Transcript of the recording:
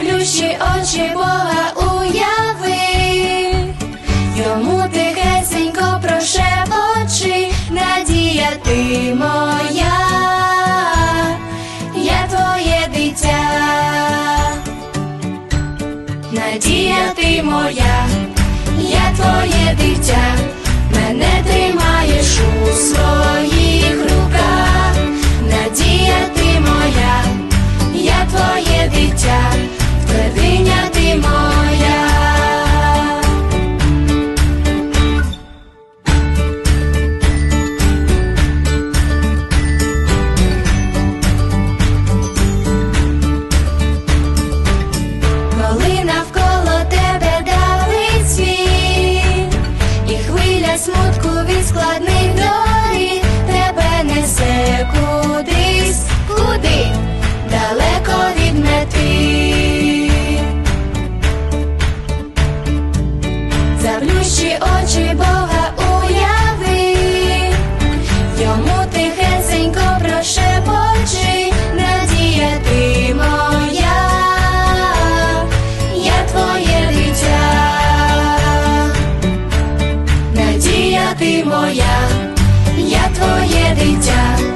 заплющи очі Бога уяви, йому тихесенько прошепочи, надія ти моя, я твоє дитя, надія ти моя, я твоє дитя. смутку від складних долі тебе несе кудись, куди далеко від мети, заплющи очі. ти моя, я твоє дитя.